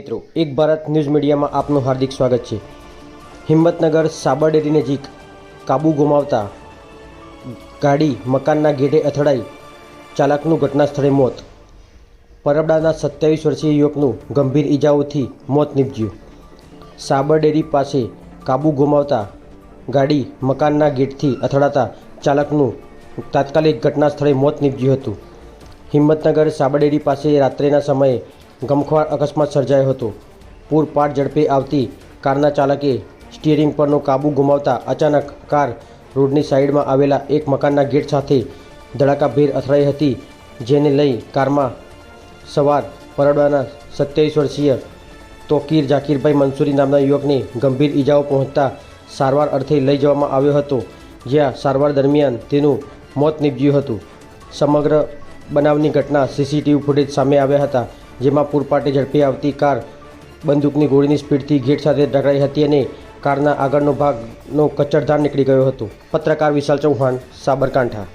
એક ભારત ન્યૂઝ મીડિયામાં આપનું હાર્દિક સ્વાગત છે. હિંમતનગર સાબરડેરી નજીક કાબુ ગુમાવતા ગાડી મકાનના ગેટે અથડાઈ ચાલકનું ઘટના સ્થળે મોત. પરબડાના સત્યાવીસ વર્ષીય યુવકનું ગંભીર ઈજાઓથી મોત નીપજ્યું. સાબરડેરી પાસે કાબુ ગુમાવતા ગાડી મકાનના ગેટથી અથડાતા ચાલકનું તાત્કાલિક ઘટના સ્થળે મોત નીપજ્યું હતું. હિંમતનગર સાબરડેરી પાસે રાત્રેના સમયે ગમખ્વાર અકસ્માત સર્જાયો હતો. પૂરપાટ ઝડપે આવતી કારના ચાલકે સ્ટીયરિંગ પરનો કાબુ ગુમાવતા અચાનક કાર રોડની સાઈડમાં આવેલા એક મકાનના ગેટ સાથે ધડાકાભેર અથડાઈ હતી, જેને લઈ કારમાં સવાર પરડવાના સત્યાવીસ વર્ષીય તોકીર જાકીરભાઈ મંસૂરી નામના યુવકને ગંભીર ઈજાઓ પહોંચતા સારવાર અર્થે લઈ જવામાં આવ્યો હતો, જ્યાં સારવાર દરમિયાન તેનું મોત નીપજ્યું હતું. સમગ્ર બનાવની ઘટના સીસીટીવી ફૂટેજ સામે આવ્યા હતા. જેમાં પૂરપાટે ઝડપી આવતી કાર બંદૂકની ગોળીની સ્પીડથી ગેટ સાથે ટકરાઈ હતી અને કારના આગળનો ભાગનો કચડધાર નીકળી ગયો હતો. પત્રકાર વિશાલ ચૌહાણ, સાબરકાંઠા.